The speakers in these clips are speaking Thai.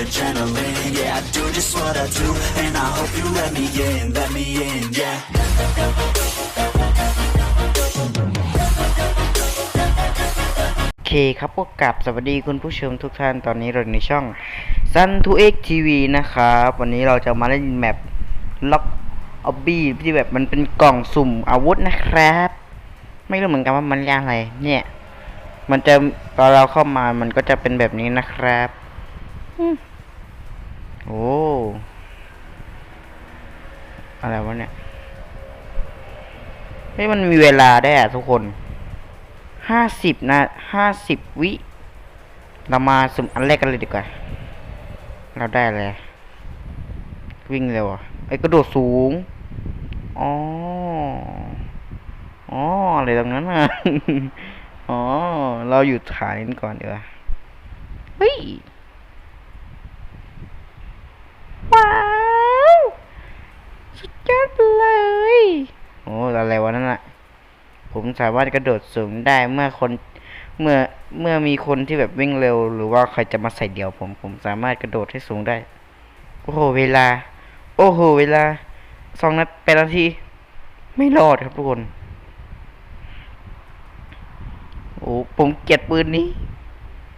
adrenaline Yeah, I do just what I do And I hope you let me in, let me in, yeah โอเคครับก็กลับสวัสดีคุณผู้ชมทุกท่านตอนนี้เราในช่อง Sun to X TV นะครับวันนี้เราจะมาเล่นแมปล็อกออบบี้ที่แบบมันเป็นกล่องสุ่มอาวุธนะครับ ไม่รู้เหมือนกันว่ามันเรียกอะไร เนี่ย มันจะตอนเราเข้ามามันก็จะเป็นแบบนี้นะครับอื โอ้ อะไรวะเนี่ย เฮ้ยมันมีเวลาได้อะทุกคน ห้าสิบนะ ห้าสิบวิ เรามาสุ่มอันแรกกันเลยดีกว่า เราได้เลย วิ่งเร็วอะไอ้กระโดดสูง อ๋อ อ๋อ อะไรตรงนั้นอะ อ๋อ เราอยู่ฐานนี้ก่อนดีกว่าเฮ้ย ว้าว สุดยอดเลย โอ้อะไรวะนั่นอะผมสามารถกระโดดสูงได้เมื่อคนเมื่อเมื่อมีคนที่แบบวิ่งเร็ว หรือว่าใครจะมาใส่เดี่ยวผมผมสามารถกระโดดให้สูงได้ โอ้โหเวลา โอ้โหเวลาสองนาทีแปดนาที ไม่รอดครับทุกคน โอ้ผมเกลียดปืนนี้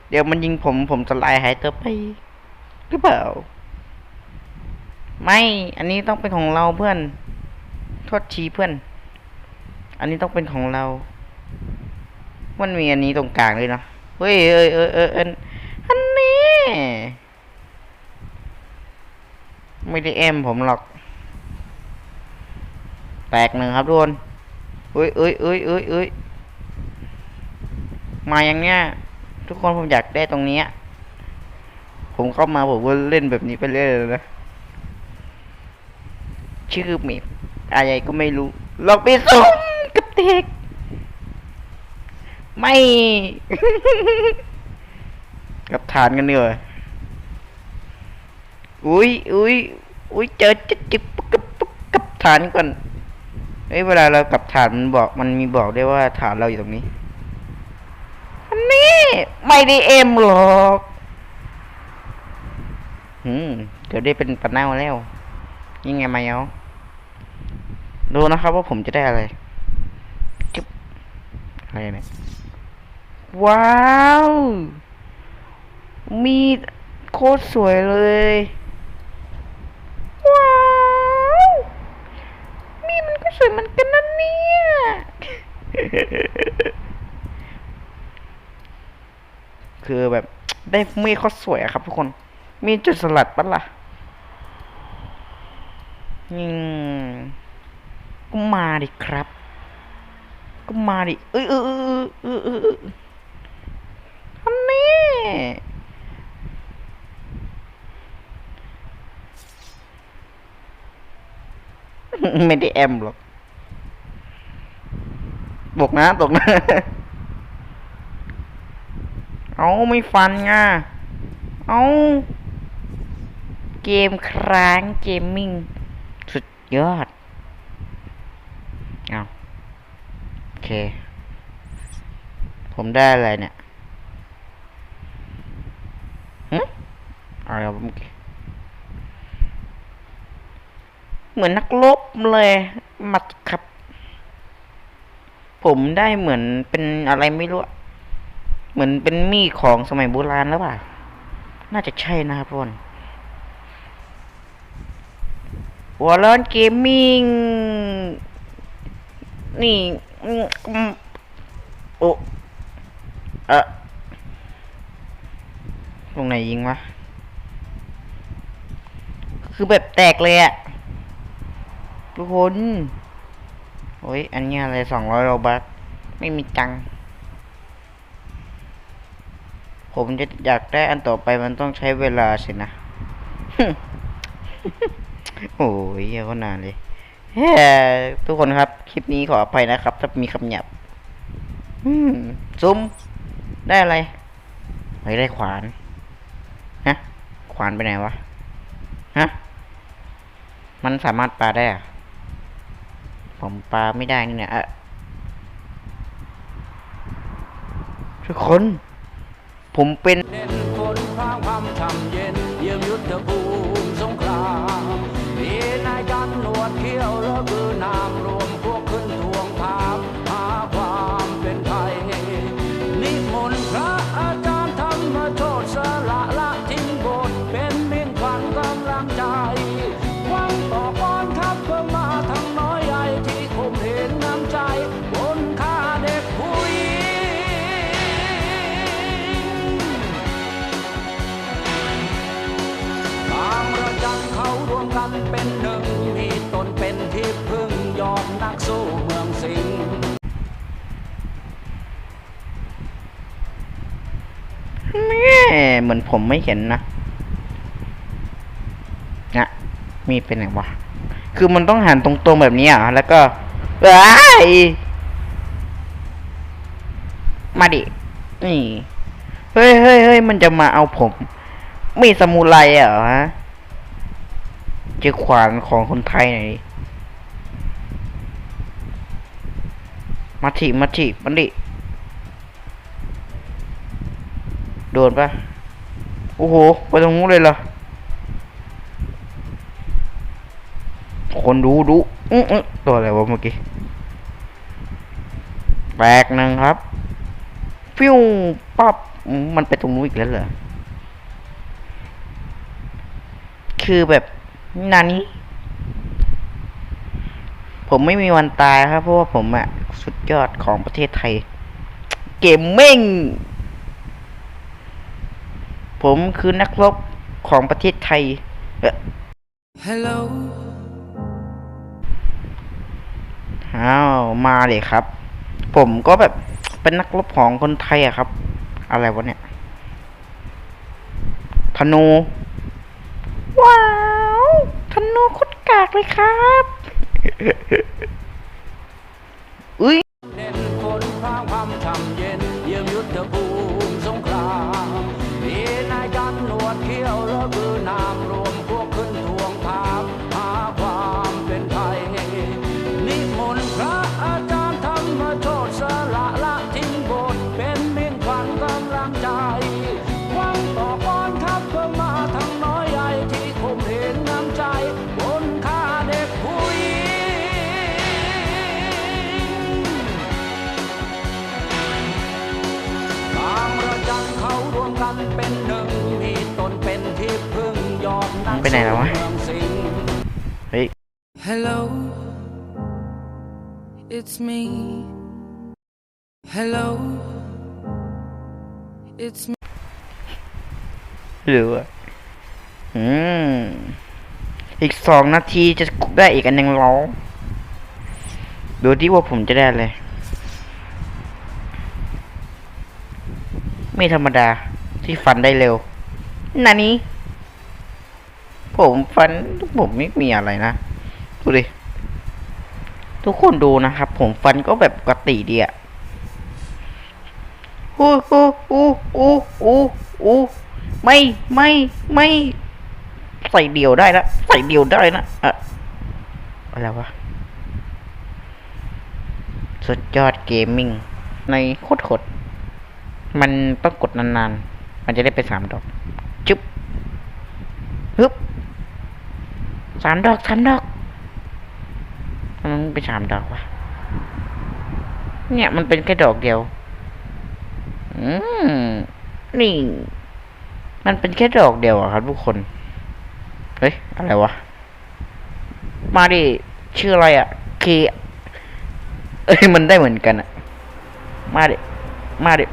เดี๋ยวมันยิงผมผมจะลายหายตัวไป หรือเปล่า ไม่ อันนี้ต้องเป็นของเราเพื่อน โทษทีเพื่อน อันนี้ต้องเป็นของเรา มันมีอันนี้ตรงกลางเลยเนาะ เฮ้ย เอ้ยเอ้ยเอ้ยอันนี้ ไม่ได้แอมผมหรอก แตกหนึ่งครับทุกคนเอ้ยเอ้ยเอ้ยเอ้ยเอ้ยมาอย่างเนี้ย ทุกคนผมอยากได้ตรงเนี้ยผมเข้ามาผมก็เล่นแบบนี้ไปเรื่อยเลยนะ ชื่อเมปอะไรก็ไม่รู้ลองไปส่งกับเด็กไม่ กับฐานกันเนีกว่ยอุ้ยอุ้ยอุ้ยเจอจิ๊บจิ๊บปุ๊กกับปุ๊กกับฐานก่อนเฮ้ยเวลาเรากับฐานมันบอกมันมีบอกได้วยว่าฐานเราอยู่ตรงนี้อันนี้ไม่ได้เอ็มหรอกอืมเดี๋ยวได้เป็นปะเน่าแล้วยังไงมาเอา ดูนะครับว่าผมจะได้อะไรจุ๊บอะไรเนี่ย ว้าว มีโคตรสวยเลย ว้าว มีมันก็สวยเหมือนกันนะเนี่ย คือแบบได้มีโคตรสวยครับทุกคน มีจุดสลัดปะล่ะ อืม ก็มาดิครับ ก็มาดิ เอ้ยเออเออเออเออเอออันนี้ไม่ได้แอมหรอกตกนะตกนะ เอาไม่ฟันง่ะเอาเกมคร้างเกมมิ่ง สุดยอด เอาโอเค ผมได้อะไรเนี่ยหึอะไรวะเมื่อกี้เหมือนนักรบเลยมัดครับ ผมได้เหมือนเป็นอะไรไม่รู้ เหมือนเป็นมีดของสมัยโบราณแล้วป่ะ น่าจะใช่นะครับทุกคนวอลเลนเกมมิ่ง นี่อืมอืมโอ้เอะตรงไหนยิงวะ คือแบบแตกเลยอะทุกคนโอ้ย อันนี้อะไรสองร้อยโลบัคไม่มีตังผมจะอยากได้อันต่อไปมันต้องใช้เวลาสินะ โอ้ยเหี้ยก็นานเลย ฮ้ทุกคนครับ คลิปนี้ขออภัยนะครับ ถ้ามีคำหยาบซุ้ม ได้อะไรเฮ้ยได้ขวาน ฮะ ขวานไปไหนวะ ฮะ มันสามารถปลาได้อะผมปลาไม่ได้นี่เนี่ยอะทุกคน ผมเป็น สู้เมืองสิงห์แม่เหมือนผมไม่เห็นนะนะมีเป็นไหนวะ คือมันต้องหันตรงๆแบบนี้อะ แล้วก็เอ้ยมาดิ นี่ เฮ้ยเฮ้ยเฮ้ยมันจะมาเอาผม มีสมุไรเหรอฮะเจอขวานของคนไทยหน่อย มาถิมาถิมันดิ โดนปะโอ้โห ไปตรงนู้นเลยเหรอ คนดูดูอื้อตัวอะไรวะเมื่อกี้แตกหนึ่งครับ ฟิวปั๊บมมันไปตรงนู้นอีกแล้วเหรอ คือแบบนานี้ ผมไม่มีวันตายครับ เพราะว่าผมอะสุดยอดของประเทศไทย เกมเม่ง ผมคือนักรบของประเทศไทยเอ่อ Hello อ้าวมาเลยครับ ผมก็แบบเป็นนักรบของคนไทยอะครับ อะไรวะเนี่ยธนู ว้าวธนูโคตรกากเลยครับ อุ้ยเด่นฝนพางพำช่ำเย็นเยี่ยมยุทธภูมิสงครามมีนายกันหนวดเขี้ยวและบือนามรวม ไปไหนแล้ววะสู้เมืองสิงห์เฮ้ย Hello, it's me. Hello, it's me. หรือว่าอืม อีกสองนาทีจะได้อีกอันหนึ่งแล้อดูที่ว่าผมจะได้เลย ไม่ธรรมดาที่ฟันได้เร็วนานี้ ผมฟันผมไม่มีอะไรนะดูดิทุกคนดูนะครับ ผมฟันก็แบบปกติดีอะอู้อู้อู้อู้อู้อู้ไม่ไม่ไม่ใส่เดี่ยวได้นะใส่เดี่ยวได้นะอะอะไรวะสุดยอดเกมมิ่ง ในโคตรโหดมันต้องกดนานๆ มันจะได้ไปสามดอก จุ๊บฮึบ สามดอกสามดอกมันไปสามดอกวะเนี่ยมันเป็นแค่ดอกเดียว อืมนี่ มันเป็นแค่ดอกเดียวอะครับทุกคน เฮ้ย อะไรวะ มาดิ ชื่ออะไรอะเคเอ้ย มันได้เหมือนกันอะมาดิ มาดิ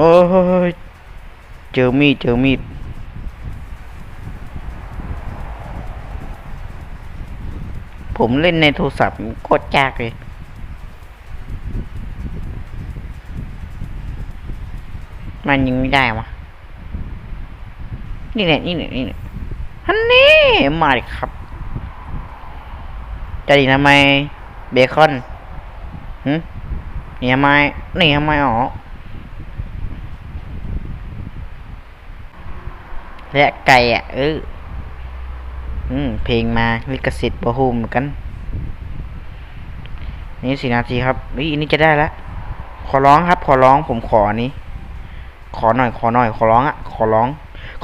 โอ้ยเจอมีดเจอมีดผมเล่นในโทรศัพท์โคตรยากเลย มันยิงไม่ได้วะนี่แหละนี่แหละนี่แหละฮันนี่มาดิครับจะดีทำไมเบคอนหึนี่ทำไมนี่ทำไมอ๋อ และไก่อะ เอออืมเพลงมาลิขสิทธิ์บ่ฮูมอนกัน นี่สี่นาทีครับนี่อันนี้จะได้แล้วขอร้องครับ ขอร้องผมขออันนี้ ขอหน่อย ขอหน่อย ขอร้องอะ ขอร้อง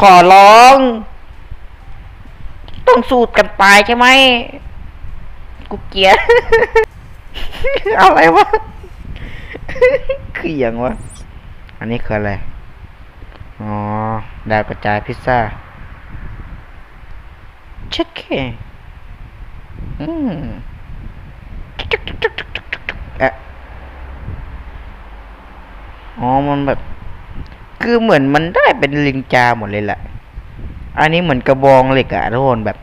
ขอร้อง ต้องสูดกันตายใช่ไหมกูเกียดอะไรวะ คืออย่างวะ อันนี้คืออะไร อ๋อ ดาวกระจายพิซซ่าเช็ดเคอืมอะอ๋อ มันแบบ คือเหมือนมันได้เป็นลิงจาหมดเลยแหละ อันนี้เหมือนกระบองเหล็กอะทุกคนแบบ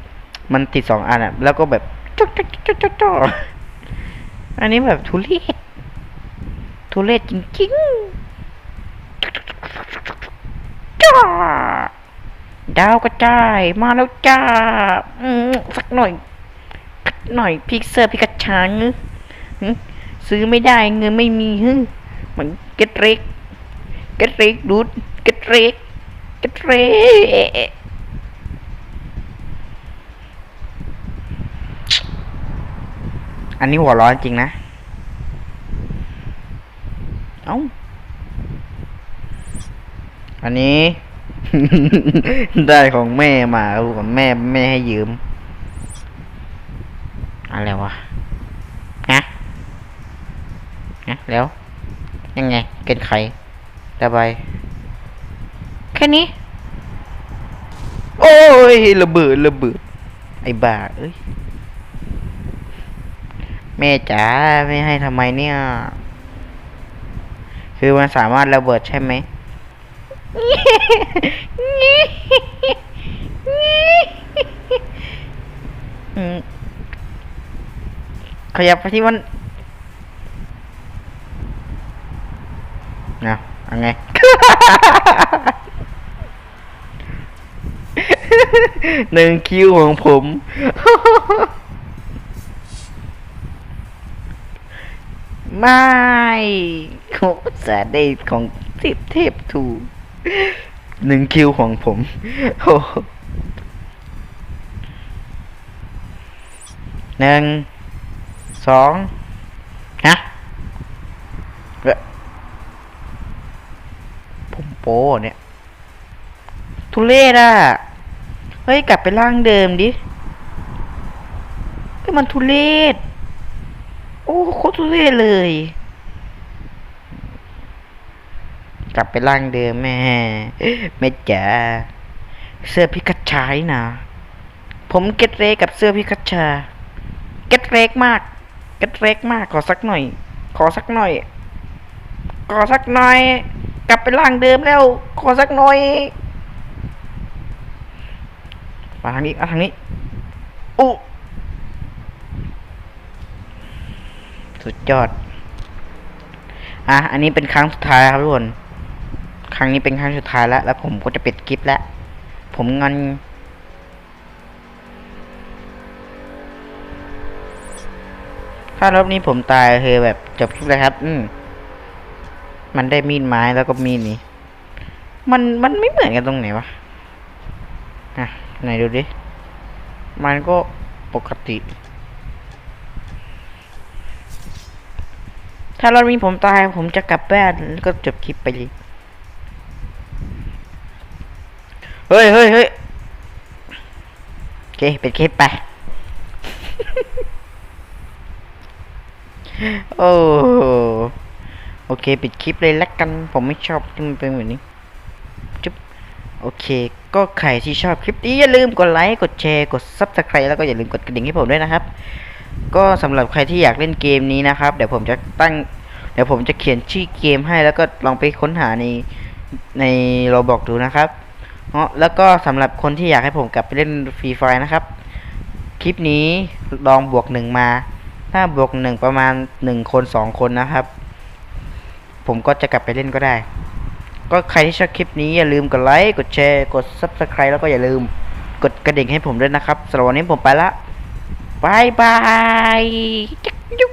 มันติดสองอันอะแล้วก็แบบจ๊อกจ๊อกจ๊อกจ๊อกจ๊อกอันนี้แบบทุเรศทุเรศจริงๆจ้า ดาวกระจายมาแล้วจ้าอืมสักหน่อยสักหน่อยพิกเซอร์พิกาชังหึซื้อไม่ได้เงินไม่มีฮึมันเก็ตเร็กเก็ตเร็กดูดเก็ตเร็กเก็ตเร็กอันนี้หัวร้อนจริงนะ เอ้า อันนี้ ได้ของแม่มาของแม่แม่ให้ยืม อะไรวะฮะฮะแล้ว ยังไง เกินไขระบายแค่นี้ โอ้ยระเบิดระเบิด ไอ้บ้าเอ้ย แม่จ๋าไม่ให้ทำไมเนี่ย คือมันสามารถระเบิดใช่ไหม ขยับไปที่มันนะอังไงหนึ่งคิวของผม ไม่โหสาได้ของเทพเทพถูก หนึ่งคิวของผมโอ้หนึ่งสองฮะเอ๊ะผมโป้เนี่ย ทุเรศอะ เฮ้ย กลับไปร่างเดิมดิเฮ้มันทุเรศ โอ้โคตรทุเรศเลย กลับไปร่างเดิมแม่แม่จ๋าเสื้อพิกัดชายนะผมเก็ตเรกกับเสื้อพิกัดชา เก็ตเรกมาก เก็ตเรกมากขอสักหน่อย ขอสักหน่อย ขอสักหน่อย กลับไปร่างเดิมแล้ว ขอสักหน่อยมาทางนี้มาทางนี้อู้สุดยอด อะ อันนี้เป็นครั้งสุดท้ายครับทุกคน ครั้งนี้เป็นครั้งสุดท้ายแล้ว แล้วผมก็จะปิดคลิปแล้ว ผมงอนถ้ารอบนี้ผมตายคือแบบจบคลิปเลยครับ อืมมันได้มีดไม้แล้วก็มีดนี้ มันมันไม่เหมือนกันตรงไหนวะอะไหนดูดิ มันก็ปกติ ถ้ารอบนี้ผมตายผมจะกลับบ้านแล้วก็จบคลิปไปเลย เฮ้ยเฮ้ยเฮ้ยโอเคเป็นคลิปไป โอ้โอเค ปิดคลิปเลยละกัน ผมไม่ชอบที่มันเป็นแบบนี้จุ๊บโอเค ก็ใครที่ชอบคลิปนี้อย่าลืมกดไลค์ กดแชร์ กด subscribe แล้วก็อย่าลืมกดกระดิ่งให้ผมด้วยนะครับ ก็สำหรับใครที่อยากเล่นเกมนี้นะครับ เดี๋ยวผมจะตั้ง เดี๋ยวผมจะเขียนชื่อเกมให้แล้วก็ลองไปค้นหาในในโรบอกดูนะครับ เนาะแล้วก็สำหรับคนที่อยากให้ผมกลับไปเล่นฟรีไฟนะครับ คลิปนี้ลองบวกหนึ่งมา ถ้าบวกหนึ่งประมาณหนึ่งคนสองคนนะครับ ผมก็จะกลับไปเล่นก็ได้ ก็ใครที่ชอบคลิปนี้อย่าลืมกดไลค์ กดแชร์ กด subscribe แล้วก็อย่าลืมกดกระดิ่งให้ผมด้วยนะครับสำหรับวันนี้ผมไปละบายบายจักยู